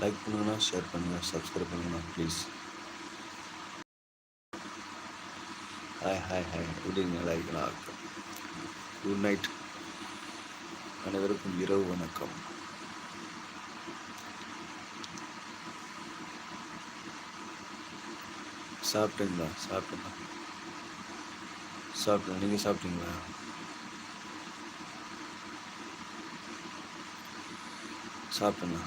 Like பண்ணுங்கண்ணா share பண்ணுங்கள் subscribe பண்ணுங்கண்ணா ப்ளீஸ் ஹாய் ஹாய் ஹாய் எப்படிங்க லைக்னா குட் நைட் அனைவருக்கும் இரவு வணக்கம். சாப்பிட்டீங்களா? சாப்பிட்டேண்ணா. சாப்பிட்டேன். நீங்கள் சாப்பிட்டீங்களா? சாப்பிட்டேண்ணா.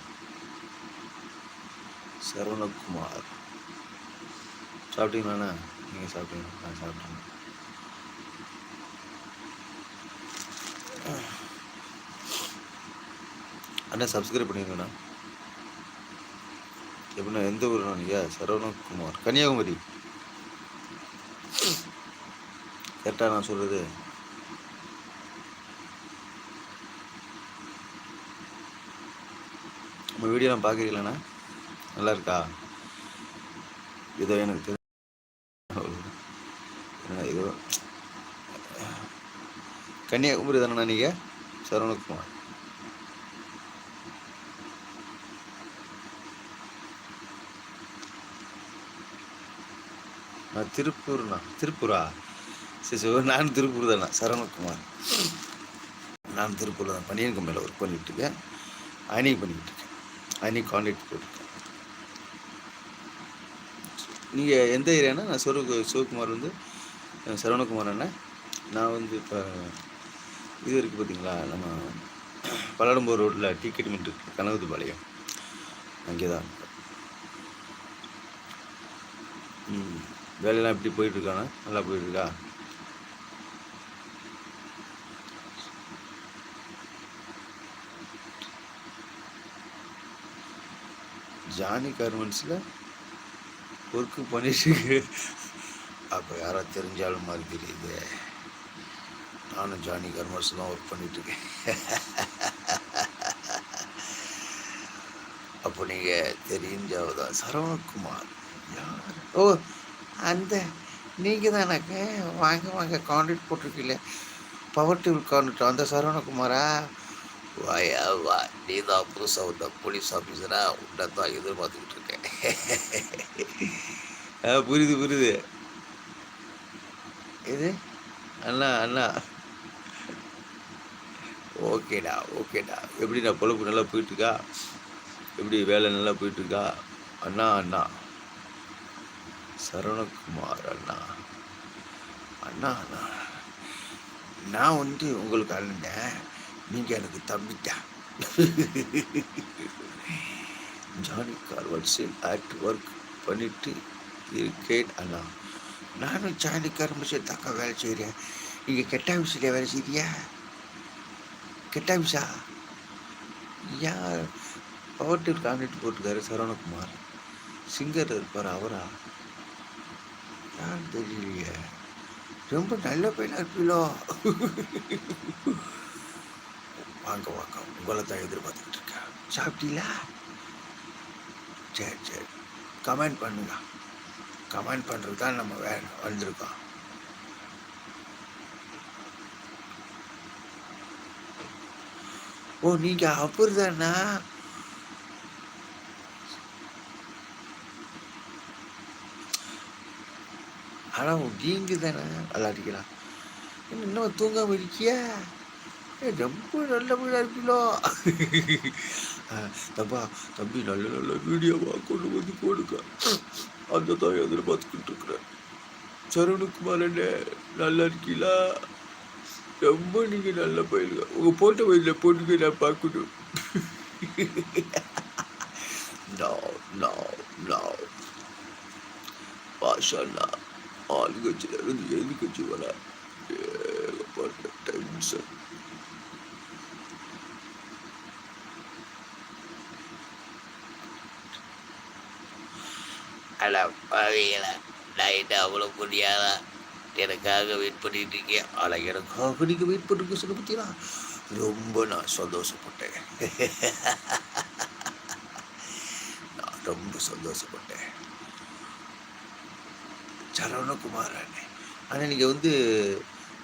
சரவணகுமார். சாப்பிட்டீங்களாண்ணா? நீங்கள் சாப்பிட்டீங்களா? நான் சாப்பிட்டேன். அண்ணா சப்ஸ்கிரைப் பண்ணிடுங்கண்ணா. எப்படின்னா எந்த ஊர்ண்ணா நீங்கள் சரவணகுமார். கன்னியாகுமரி. கரெக்டாக நான் சொல்கிறது நம்ம வீடியோலாம் பார்க்குறீங்களாண்ணா? நல்லா இருக்கா இதோ எனக்கு தெரியும் இதோ கன்னியாகுமரி தானே நீங்கள் சரவணகுமார். நான் திருப்பூர்ண்ணா. திருப்பூரா? சரி சரி நான் திருப்பூர் தானே சரவணகுமார். நான் திருப்பூரில் தான் பனியன் கம்பெனியில் ஒர்க் பண்ணிகிட்டு இருக்கேன். அணி பண்ணிக்கிட்டு இருக்கேன். அணி கான்ட்ராக்ட் போட்டுருக்கேன் நீங்கள் எந்த ஏரியானா நான் சிவ சிவகுமார் வந்து சரவணகுமார் அண்ணன் நான் வந்து இப்போ இது இருக்குது பார்த்தீங்களா நம்ம பல்லடம்பூர் ரோட்டில் டிக்கெட் மின்ட்டு கனகது பாளையம் அங்கே தான் ம். வேலையெல்லாம் எப்படி போயிட்டுருக்காண்ணா நல்லா போயிட்டுருக்கா? ஜானி கார்மெண்ட்ஸில் ஒர்க்கு பண்ணிட்டு அப்போ யாரோ தெரிஞ்சாலும் மாதிரி தெரியுது. நானும் ஜானி கார்மெண்ட்ஸ் தான் ஒர்க் பண்ணிட்டுருக்கேன். அப்போ நீங்கள் தெரிஞ்சாவதா சரவணகுமார். யார்? ஓ அந்த நீங்கள் தான் எனக்கு வாங்க வாங்க கான்ட்ராக்ட் போட்டிருக்கீங்களே. பவர் டிவி கான்ட்ராக்ட் அந்த சரவணகுமாரா? வாயா வா. நீ தான் புதுசாக வந்த போலீஸ் ஆஃபீஸராக உன்னை தான் எதிர்பார்த்துக்கிட்டு புரியுது புரியுது. இது? அண்ணா அண்ணா. ஓகேடா ஓகேடா. எப்படிடா பொழப்பு நல்லா போயிட்டுருக்கா? எப்படி வேலை நல்லா போயிட்டுருக்கா? அண்ணா அண்ணா. சரவணகுமார் அண்ணா. அண்ணா அண்ணா. நான் வந்து உங்களுக்கு அண்ணன் நீங்கள் எனக்கு தம்பிட்டா. ஜானி கார்வல்ஸில் ஆக்ட் ஒர்க் பண்ணிட்டு இருக்கேன் அண்ணா நானும் ஜானி கார்வல்ஸில் தாக்கா வேலை செய்கிறேன் நீங்கள் கெட்ட விஷயத்தில் வேலை செய்றியா கெட்ட விஷா யார்? பவர் டிவி கான்டாக்ட் போட்டுக்காரு சரவணகுமார். சிங்கர் இருப்பார் அவரா? யார் தெரியலையே. ரொம்ப நல்ல பையனாக இருப்பீங்களோ வாங்க வாங்க உங்களை தான் எதிர்பார்த்துக்கிட்டு இருக்கேன். சாப்பிட்டீங்களா? சரி சரி. கமெண்ட் பண்ணுங்க. கமெண்ட் பண்ணுறது தான் நம்ம வே வந்திருக்கோம். ஓ நீங்கள் அப்படி தானா ஆனால் நீங்கள் தானே? விளாடிக்கலாம் இன்னும் தூங்காமல் இருக்கியா? ஏ ரொம்ப நல்ல வீடாக இருப்பீங்களோ தப்பா தம்பி நல்ல நல்ல வீடியோவாக கொண்டு வந்து போடுங்க. அந்த தான் எதிர்பார்த்துக்கிட்டு இருக்கிறேன் சரவணகுமார் என்ன நல்லா இருக்கீங்களா ரொம்ப நீங்கள் நல்ல பயிலுங்க. உங்கள் போட்ட வயதில் போட்டுங்க நான் பார்க்கணும். நோ நோ நோ பாஷா ஆளுங்கட்சியில் எதிர்கட்சி வர. ஏகப்பட்ட டென்ஷன் அட பாவிகள நைட்டு அவ்வளோ முடியாதா எனக்காக வெயிட் பண்ணிட்டு இருக்கேன். ஆனால் எனக்காக நீங்கள் வெயிட் பண்ணிருக்க சொல்ல பார்த்தீங்களா ரொம்ப நான் சந்தோஷப்பட்டேன். நான் ரொம்ப சந்தோஷப்பட்டேன். சரவணகுமார் அண்ணே ஆனால் நீங்கள் வந்து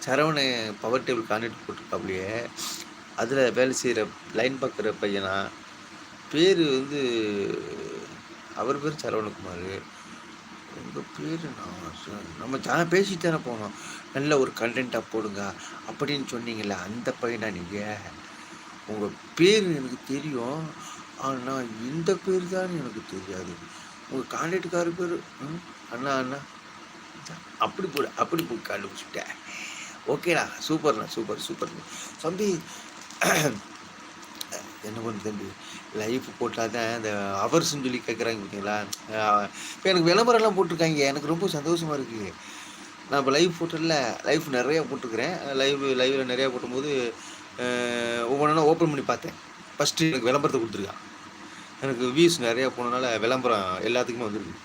சரவண பவர் டேபிள் கான்டாக்ட் போட்டிருக்காப்லையே அதில் வேலை செய்கிற லைன் பார்க்குற பையனா? பேர் வந்து அவர் பேர் சரவணகுமார். உங்கள் பேர் நான் நம்ம நான் பேசிட்டு தானே போனோம். நல்ல ஒரு கண்டென்ட்டாக போடுங்க அப்படின்னு சொன்னீங்களே அந்த பையனா நீங்கள் உங்கள் பேர் எனக்கு தெரியும் ஆனால் இந்த பேர் தான் எனக்கு தெரியாது. உங்கள் கான்டாக்டுக்கார பேர் ம், அண்ணா அண்ணா. அப்படி போடு அப்படி போய் கண்டுபிடிச்சிட்டேன். ஓகேடா சூப்பர்ண்ணா சூப்பர் சூப்பர் தம்பி என்ன பண்ணுறது தம்பி? லைஃப் போட்டால் தான் இந்த அவர்ஸ்ன்னு சொல்லி கேட்குறாங்க பார்த்தீங்களா இப்போ எனக்கு விளம்பரம்லாம் போட்டிருக்காங்க. எனக்கு ரொம்ப சந்தோஷமாக இருக்குது நான் இப்போ லைவ் போட்டதில்ல லைவ் நிறையா போட்டிருக்கிறேன். லைவ் லைவில் நிறையா போட்டும்போது ஒவ்வொன்றா ஓப்பன் பண்ணி பார்த்தேன். ஃபஸ்ட்டு எனக்கு விளம்பரத்தை கொடுத்துருக்கான். எனக்கு வியூஸ் நிறையா போனதுனால விளம்பரம் எல்லாத்துக்குமே வந்துருக்கு.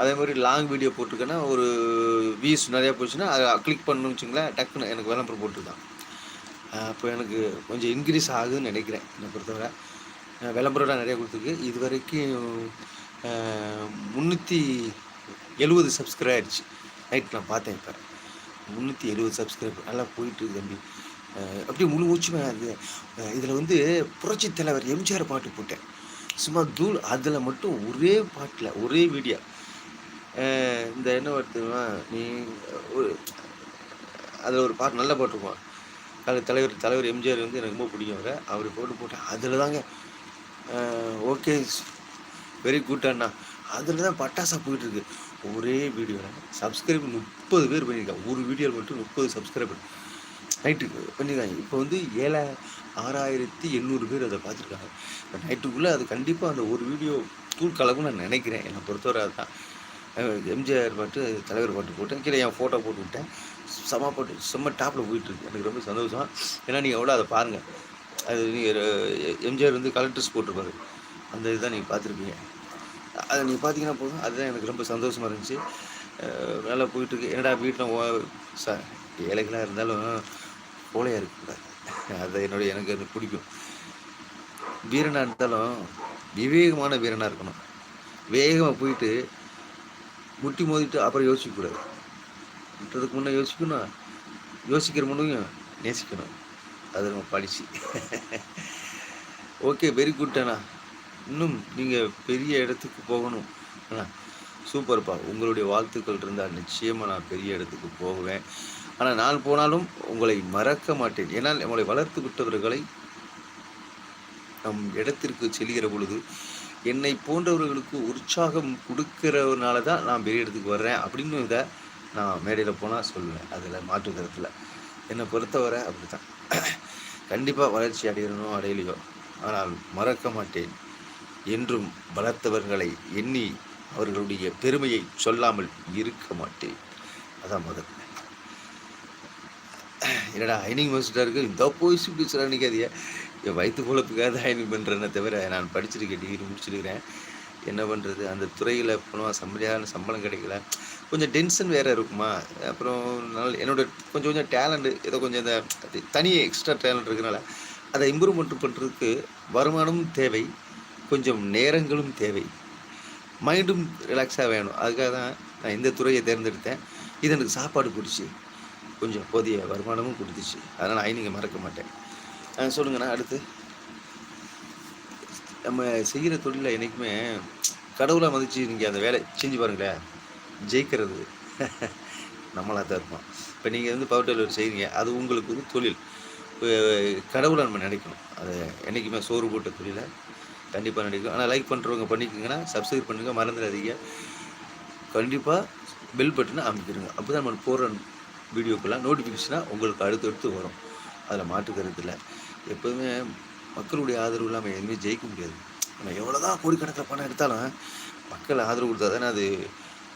அதே மாதிரி லாங் வீடியோ போட்டிருக்கேன்னா ஒரு வியூஸ் நிறையா போச்சுன்னா அதை கிளிக் பண்ணணும்னு வச்சுங்களேன் டக்குன்னு எனக்கு விளம்பரம் போட்டிருக்கான். அப்போ எனக்கு கொஞ்சம் இன்க்ரீஸ் ஆகுதுன்னு நினைக்கிறேன் என்னை பொறுத்தவரை. விளம்பரம்லாம் நிறையா கொடுத்துருக்கு. இது வரைக்கும் முந்நூற்றி எழுபது சப்ஸ்கிரைப் ஆயிடுச்சு. நைட் நான் பார்த்தேன் இப்போ. முந்நூற்றி எழுபது சப்ஸ்கிரைப் நல்லா போயிட்டு தம்பி. அப்படியே முழு மூச்சுமே அது இதில் வந்து புரட்சி தலைவர் எம்ஜிஆர் பாட்டு போட்டேன். சும்மா தூள் அதில் மட்டும் ஒரே பாட்டில் ஒரே வீடியோ இந்த என்ன வருதுமா நீ ஒரு அதில் ஒரு பாட்டு நல்ல பாட்டு இருக்கும்? தலைவர் தலைவர் எம்ஜிஆர் வந்து எனக்கு ரொம்ப பிடிக்கும் அவரை. அவர் போட்டு போட்டேன் அதில் தாங்க ஓகே வெரி குட் அண்ணா. அதில் தான் பட்டாசா போயிட்டு இருக்கு ஒரே வீடியோவில் சப்ஸ்கிரைப் முப்பது பேர் பண்ணியிருக்காங்க. ஒரு வீடியோவில் மட்டும் முப்பது சப்ஸ்கிரைபர் நைட்டுக்கு பண்ணியிருக்காங்க. இப்போ வந்து ஏழா ஆறாயிரத்தி எண்ணூறு பேர் அதை பார்த்துருக்காங்க. இப்போ நைட்டுக்குள்ளே அது கண்டிப்பாக அந்த ஒரு வீடியோ தூள் கலக்கும் நான் நினைக்கிறேன். என்னை பொறுத்தவரை அதுதான் எம்ஜிஆர் பாட்டு தலைவர் பாட்டு போட்டேன். கீழே என் ஃபோட்டோ போட்டு விட்டேன். செம்ம போட்டு செம்ம டாப்பில் போயிட்டுருக்கு எனக்கு ரொம்ப சந்தோஷம். ஏன்னா நீங்கள் எவ்வளோ அதை பாருங்கள் அது நீங்கள் எம்ஜிஆர் வந்து கலெக்டர்ஸ் போட்டிருப்பாரு. அந்த இதுதான் நீங்கள் பார்த்துருப்பீங்க. அதை நீங்கள் பார்த்தீங்கன்னா போதும். அதுதான் எனக்கு ரொம்ப சந்தோஷமாக இருந்துச்சு. வேலை நல்லா போயிட்டுருக்கு என்னடா வீட்டில் ஓ ச ஏழைகளாக இருந்தாலும் கோழையாக இருக்கக்கூடாது அது என்னுடைய எனக்கு அது பிடிக்கும். வீரனாக இருந்தாலும் விவேகமான வீரனாக இருக்கணும். வேகமாக போயிட்டு முட்டி மோதிட்டு அப்புறம் யோசிக்கக்கூடாது. விட்டதுக்கு முன்னே யோசிக்கணும். யோசிக்கிற முன்னையும் நேசிக்கணும். அது நம்ம படிச்சு ஓகே வெரி குட் அண்ணா. இன்னும் நீங்கள் பெரிய இடத்துக்கு போகணும். அண்ணா சூப்பர்ப்பா உங்களுடைய வாழ்த்துக்கள் இருந்தால் நிச்சயமாக நான் பெரிய இடத்துக்கு போகுவேன் ஆனால் நான் போனாலும் உங்களை மறக்க மாட்டேன். ஏன்னால் நம்மளை வளர்த்து விட்டவர்களை நம் இடத்திற்கு செல்கிற பொழுது என்னை போன்றவர்களுக்கு உற்சாகம் கொடுக்கறதுனால தான் நான் பெரிய இடத்துக்கு வர்றேன். அப்படின்னு இதை நான் மேடையில் போனால் சொல்லுவேன். அதில் மாற்று கருத்தில். என்னை பொறுத்தவரை அப்படி தான் கண்டிப்பாக வளர்ச்சி அடையணும் அடையலையோ ஆனால் மறக்க மாட்டேன். என்றும் வளர்த்தவர்களை எண்ணி அவர்களுடைய பெருமையை சொல்லாமல் இருக்க மாட்டேன். அதான் முதல். என்னடா ஐனிங் மாஸ்டராக இருக்கு? இந்த போய் பேசுகிறா நினைக்காதிய என் வயிற்று குழப்புக்காக தான் ஐனிங் பண்ணுறேன்னே தவிர நான் படிச்சிருக்கேன் டிகிரி முடிச்சிருக்கிறேன். என்ன பண்ணுறது அந்த துறையில் போனால் சம்பளியான சம்பளம் கிடைக்கல. கொஞ்சம் டென்ஷன் வேறு இருக்குமா? அப்புறம் நல்ல என்னோட கொஞ்சம் கொஞ்சம் டேலண்ட்டு ஏதோ கொஞ்சம் இந்த அது தனி எக்ஸ்ட்ரா டேலண்ட் இருக்கிறனால அதை இம்ப்ரூவ்மெண்ட் பண்ணுறதுக்கு வருமானமும் தேவை கொஞ்சம் நேரங்களும் தேவை. மைண்டும் ரிலாக்ஸாக வேணும். அதுக்காக தான் நான் இந்த துறையை தேர்ந்தெடுத்தேன். இது எனக்கு சாப்பாடு பிடிச்சி கொஞ்சம் போதிய வருமானமும் கொடுத்துச்சு. அதனால் நான் நீங்கள் மறக்க மாட்டேன். ஆ, சொல்லுங்கண்ணா அடுத்து. நம்ம செய்கிற தொழிலில் என்றைக்குமே கடவுளாக மதித்து நீங்கள் அந்த வேலை செஞ்சு பாருங்களேன். ஜெயிக்கிறது. நம்மளாக தான் இருப்போம் இப்போ நீங்கள் வந்து பவர் டெலிவரி செய்கிறீங்க அது உங்களுக்கு வந்து தொழில். கடவுளை நம்ம நினைக்கணும். அது என்றைக்குமே சோறு போட்ட தொழிலை கண்டிப்பாக நினைக்கும் ஆனால் லைக் பண்ணுறவங்க பண்ணிக்கோங்கன்னா சப்ஸ்கிரைப் பண்ணுங்கள் மறந்துடாதீங்க. கண்டிப்பாக பெல் பட்டனை அமைக்கிடுங்க அப்போ தான் நம்ம போடுற வீடியோக்கெல்லாம் நோட்டிஃபிகேஷனாக உங்களுக்கு அடுத்தடுத்து வரும். அதில் மாற்றுக்கிறதுல எப்போதுமே மக்களுடைய ஆதரவு இல்லாமல் எதுவுமே ஜெயிக்க முடியாது. நம்ம எவ்வளோ தான் கோடிக்கணக்கில் பணம் எடுத்தாலும் மக்கள் ஆதரவு கொடுத்தா தானே அது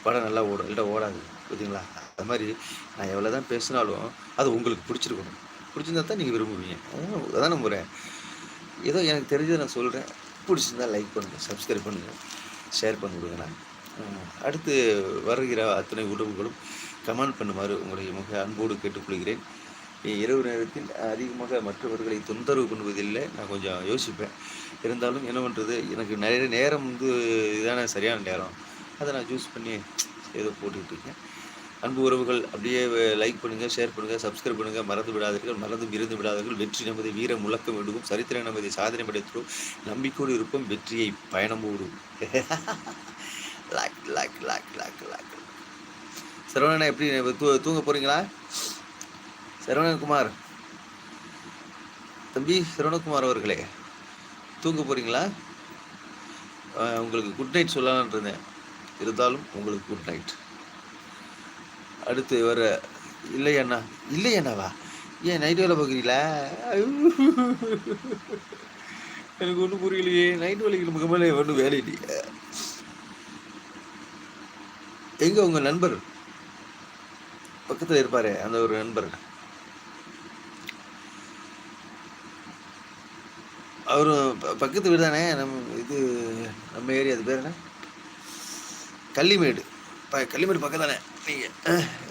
படம் நல்லா ஓடும் இல்லை ஓடாது பார்த்தீங்களா? அது மாதிரி நான் எவ்வளோ தான் பேசினாலும் அது உங்களுக்கு பிடிச்சிருக்கணும். பிடிச்சிருந்தா தான் நீங்கள் விரும்புவீங்க. அதான் அதான் முறை ஏதோ எனக்கு தெரிஞ்சதை நான் சொல்கிறேன் பிடிச்சிருந்தா லைக் பண்ணுங்கள் சப்ஸ்கிரைப் பண்ணுங்கள் ஷேர் பண்ணி கொடுங்கண்ணா அடுத்து வருகிற அத்தனை உறவுகளும் கமெண்ட் பண்ணுமாறு உங்களை மிக அன்போடு கேட்டுக்கொள்கிறேன். இரவு நேரத்தில் அதிகமாக மற்றவர்களை தொந்தரவு பண்ணுவதில்லை. நான் கொஞ்சம் யோசிப்பேன். இருந்தாலும் என்ன பண்ணுறது எனக்கு நிறைய நேரம் வந்து இதான சரியான நேரம். அதை நான் சூஸ் பண்ணி ஏதோ போட்டுக்கிட்டு இருக்கேன். அன்பு உறவுகள் அப்படியே லைக் பண்ணுங்கள் ஷேர் பண்ணுங்கள் சப்ஸ்கிரைப் பண்ணுங்கள் மறந்து விடாதீர்கள் மறந்து இருந்து விடாதீர்கள். வெற்றி நமது வீர முழக்கம் விடுவோம். சரித்திர நமது சாதனை படைத்தோம் நம்பிக்கோடு இருப்போம். வெற்றியை பயணமோடும். லாக் லாக் லாக் லாக் லாக் சரவணனா எப்படி தூ தூங்க போகிறீங்களா சரவணகுமார். தம்பி சரவணகுமார் அவர்களே தூங்க போகிறீங்களா உங்களுக்கு குட் நைட் சொல்லலான் இருந்தேன். இருந்தாலும் உங்களுக்கு குட் நைட் அடுத்து வர இல்லை அண்ணா இல்லை அண்ணாவா? ஏன் நைட் வேலை பார்க்குறீங்களா? எனக்கு ஒன்றும் புரியலையே நைட் வேலைக்கு நமக்கு மேலே ஒன்றும் வேலை இல்லையே. எங்கே உங்கள் நண்பர்? பக்கத்தில் இருப்பார் அந்த ஒரு நண்பர். அவரும் பக்கத்து வீடு தானே? நம்ம இது நம்ம ஏரியா அது பேர் என்ன? கள்ளிமேடு. ப கள்ளிமேடு பக்கம் தானே நீங்கள்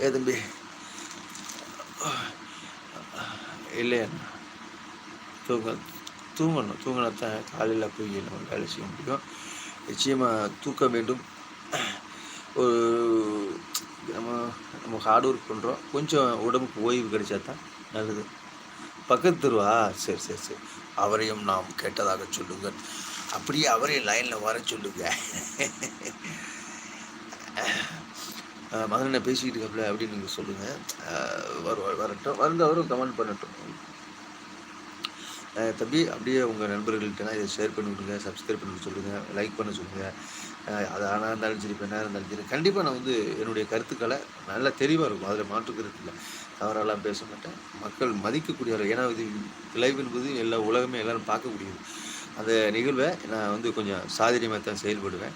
ஏ தம்பி. இல்லையா. தூங்க தூங்கணும். தூங்கினா தான் காலையில் போய் நம்ம வேலை செய்ய முடியும். நிச்சயமாக தூக்க வேண்டும். ஒரு நம்ம நம்ம ஹார்ட் ஒர்க் பண்ணுறோம் கொஞ்சம் உடம்புக்கு ஓய்வு கிடைச்சா தான் நல்லது. பக்கத்து தெருவா? சரி சரி சரி. அவரையும் நாம் கேட்டதாக சொல்லுங்கள். அப்படியே அவரையும் லைனில் வர சொல்லுங்கள் மகன் என்ன பேசிக்கிட்டு இருக்கப்பல அப்படின்னு நீங்கள் சொல்லுங்கள் வரும் வரட்டும். வந்து அவரும் கமெண்ட் பண்ணட்டும் தம்பி அப்படியே உங்கள் நண்பர்கள்ட்டலாம் இதை ஷேர் பண்ணி விடுங்க சப்ஸ்கிரைப் பண்ணி சொல்லுங்கள் லைக் பண்ண சொல்லுங்கள் அது ஆனால் இருந்தாலும் சரி பெண்ணாக இருந்தாலும் சரி. கண்டிப்பாக நான் வந்து என்னுடைய கருத்துக்களை நல்லா தெளிவாக இருக்கும். அதில் மாற்றுக்கிறது இல்லை. தவறாலாம் பேச மாட்டேன். மக்கள் மதிக்கக்கூடியவர் ஏன்னா இது லைவ் என்பது எல்லா உலகமே எல்லோரும் பார்க்கக்கூடியது. அந்த நிகழ்வை நான் வந்து கொஞ்சம் சாதரியமாக தான் செயல்படுவேன்.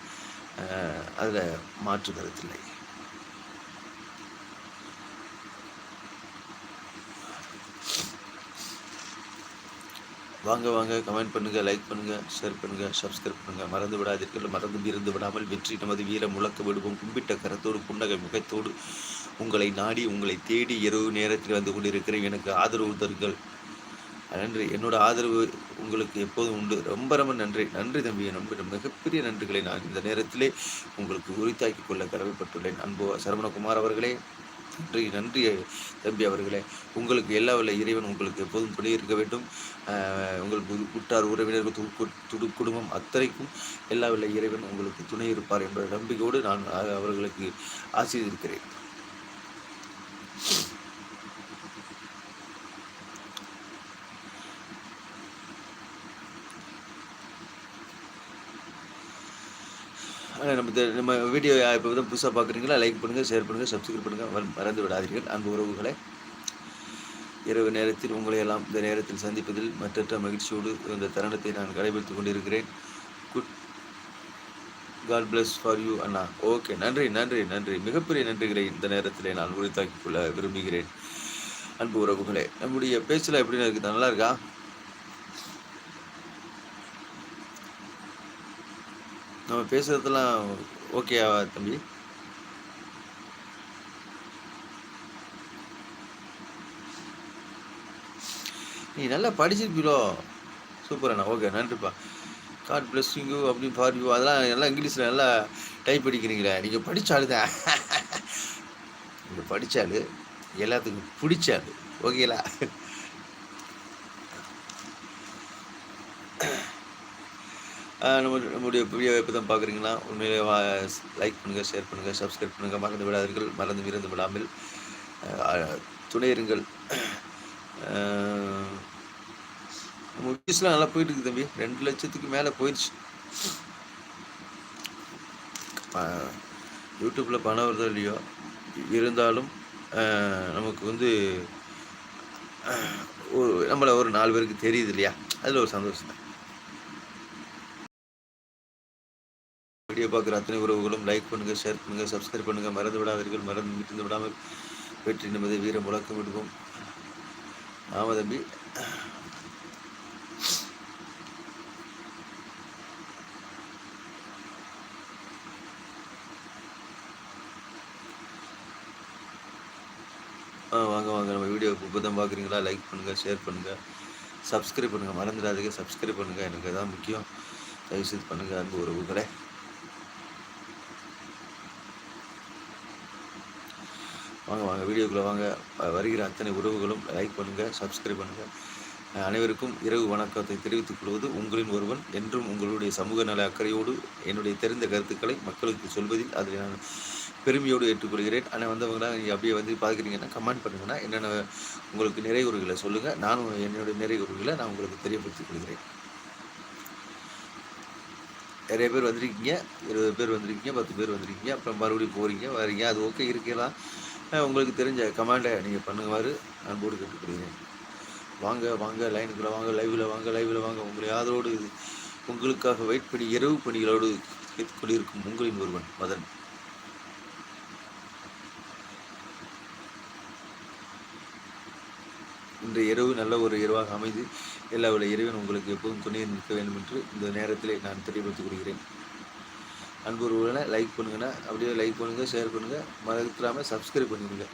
அதில் மாற்று கருத்தில்லை. வாங்க வாங்க கமெண்ட் பண்ணுங்கள் லைக் பண்ணுங்கள் ஷேர் பண்ணுங்கள் சப்ஸ்கிரைப் பண்ணுங்கள் மறந்து விடாதீர்கள் மறந்து இருந்து விடாமல் வெற்றி நமது வீரம் முழக்க விடுவோம். கும்பிட்ட கரத்தோடு புன்னகை முகத்தோடு உங்களை நாடி உங்களை தேடி இரவு நேரத்தில் வந்து கொண்டிருக்கிறேன். எனக்கு ஆதரவு தருங்கள். நன்றி. என்னோட ஆதரவு உங்களுக்கு எப்போதும் உண்டு. ரொம்ப ரொம்ப நன்றி. நன்றி தம்பி. நம்ப மிகப்பெரிய நன்றிகளை நான் இந்த நேரத்திலே உங்களுக்கு உரித்தாக்கி கொள்ள கடமைப்பட்டுள்ளேன். அன்பு சரவணகுமார் அவர்களே நன்றி நன்றி தம்பி அவர்களே. உங்களுக்கு எல்லா வல்ல இறைவன் உங்களுக்கு எப்போதும் துணை இருக்க வேண்டும். உங்களுக்கு உற்றார் உறவினர்கள் துடு குடும்பம் அத்தனைக்கும் எல்லா வல்ல இறைவன் உங்களுக்கு துணை இருப்பார் என்ற நம்பிக்கையோடு நான் அவர்களுக்கு ஆசீர்வதிக்கிறேன். நம்ம நம்ம வீடியோ இப்போ தான் புதுசாக பார்க்குறீங்களா லைக் பண்ணுங்கள் ஷேர் பண்ணுங்கள் சப்ஸ்கிரைப் பண்ணுங்கள் மறந்து விடாதீர்கள். அன்பு உறவுகளை இரவு நேரத்தில் உங்களை எல்லாம் இந்த நேரத்தில் சந்திப்பதில் மற்றற்ற மகிழ்ச்சியோடு இந்த தருணத்தை நான் கடைபிடித்துக் கொண்டிருக்கிறேன். Good God bless for you Anna. Okay நன்றி நன்றி நன்றி. மிகப்பெரிய நன்றிகளை இந்த நேரத்தில் நான் உரித்தாக்கிக் கொள்ள விரும்புகிறேன். அன்பு உறவுகளே நம்முடைய பேச்சில் எப்படி இருக்குது? நல்லா இருக்கா? நம்ம பேசுகிறதெல்லாம் ஓகேவா தம்பி? நீ நல்லா படிச்சிருப்பீரோ சூப்பர் அண்ணா. ஓகே நன்றிப்பா. காட் பிளஸ் யூ அப்படின்னு ஃபார் யூ அதெல்லாம் எல்லாம் இங்கிலீஷில் நல்லா டைப் படிக்கிறீங்களே நீங்கள் படித்தாலு தான். நீங்கள் படித்தாலு எல்லாத்துக்கும் பிடிச்சாலு ஓகேலா நம்ம நம்முடைய வீடியோ எப்போ தான் பார்க்குறீங்கன்னா உண்மையிலே லைக் பண்ணுங்கள் ஷேர் பண்ணுங்கள் சப்ஸ்கிரைப் பண்ணுங்கள் மறந்து விடாதீர்கள் மறந்து விருந்து விடாமல் துணையிருங்கள் நம்ம நல்லா போயிட்டு இருக்கு தம்பி. ரெண்டு லட்சத்துக்கு மேலே போயிடுச்சு. யூடியூப்பில் பணம் வருதோ இல்லையோ இருந்தாலும் நமக்கு வந்து ஒரு நம்மளை ஒரு நாலு பேருக்கு தெரியுது இல்லையா? அதில் ஒரு சந்தோஷம் வீடியோ பார்க்குற அத்தனை உறவுகளும் லைக் பண்ணுங்கள் ஷேர் பண்ணுங்கள் சப்ஸ்கிரைப் பண்ணுங்கள் மறந்து விடாதீர்கள் மறந்து விட்டு விடாமல் வெற்றி நிம்மதி வீர முழக்கம் விடுவோம். ஆமாம் தம்பி. ஆ வாங்க வாங்க. நம்ம வீடியோ இப்போ தான் பார்க்குறீங்களா லைக் பண்ணுங்கள் ஷேர் பண்ணுங்கள் சப்ஸ்கிரைப் பண்ணுங்கள் மறந்துடாதீங்க. சப்ஸ்கிரைப் பண்ணுங்கள் எனக்கு தான் முக்கியம். தயவுசெய்து பண்ணுங்கள் அன்பு உறவுகளை. வாங்க வாங்க வீடியோக்குள்ளே வாங்க. வருகிற அத்தனை உறவுகளும் லைக் பண்ணுங்கள் சப்ஸ்கிரைப் பண்ணுங்கள் அனைவருக்கும் இரவு வணக்கத்தை தெரிவித்துக் கொள்வது உங்களின் ஒருவன் என்றும் உங்களுடைய சமூக நல அக்கறையோடு என்னுடைய தெரிந்த கருத்துக்களை மக்களுக்கு சொல்வதில் அதில் நான் பெருமையோடு ஏற்றுக்கொள்கிறேன். ஆனால் வந்தவங்களாம் நீங்கள் அப்படியே வந்து பார்க்குறீங்கன்னா கமெண்ட் பண்ணுங்கன்னா என்னென்ன உங்களுக்கு நிறைவுறுகளை சொல்லுங்கள் நானும் என்னுடைய நிறைவுறுகளை நான் உங்களுக்கு தெரியப்படுத்திக் கொள்கிறேன். நிறைய பேர் வந்திருக்கீங்க இருபது பேர் வந்திருக்கீங்க பத்து பேர் வந்திருக்கீங்க அப்புறம் மறுபடியும் போகிறீங்க வரீங்க. அது ஓகே இருக்கலாம் உங்களுக்கு தெரிஞ்ச கமாண்டை நீங்கள் பண்ணுவார். அன்போடு கேட்டுக்கிறீங்க வாங்க வாங்க லைனுக்குள்ளே வாங்க லைவில் வாங்க லைவில் வாங்க. உங்களை ஆதரவோடு உங்களுக்காக வெயிட் பண்ணி இரவு பணிகளோடு கொண்டிருக்கும் உங்களின் ஒருவன் மதன். இன்று இரவு நல்ல ஒரு இரவாக அமைந்து எல்லா விட இறைவன் உங்களுக்கு எப்போதும் துணையை நிற்க வேண்டும் என்று இந்த நேரத்திலே நான் தெரியப்படுத்திக் கொள்கிறேன். அன்பு உறவுகளை லைக் பண்ணுங்கண்ணா அப்படியே லைக் பண்ணுங்கள் ஷேர் பண்ணுங்கள் மறந்துடாமல் சப்ஸ்கிரைப் பண்ணிடுங்க.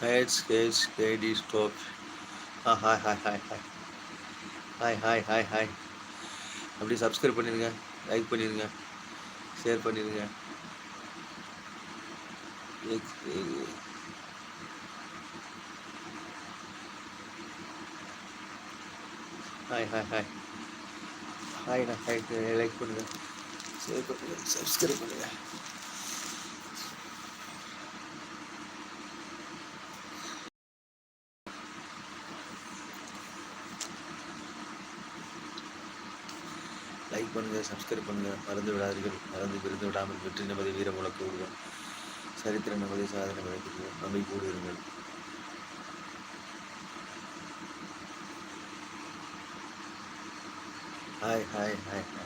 Heads, heads, heady ஸ்டோப் ஆ hi hi, hi hi hi hi hi hi அப்படியே சப்ஸ்கிரைப் பண்ணிடுங்க லைக் பண்ணிடுங்க ஷேர் பண்ணிடுங்க. எ- ஹாய் ஹாய் ஹாய் ஹாய்ண்ணா ஹாய் லைக் பண்ணுங்க ஷேர் பண்ணுங்க சப்ஸ்கிரைப் பண்ணுங்க லைக் பண்ணுங்க சப்ஸ்கிரைப் பண்ணுங்க. மறந்து விடாதீர்கள். மறந்து விருந்து விடாமல் வெற்றி நமது வீர முழக்க விடுவோம் சரித்திர நமது சாதனை வழங்குவோம் நம்பிக்கையோடு இருங்கள் ஹாய் ஹாய் ஹாய் ஹாய்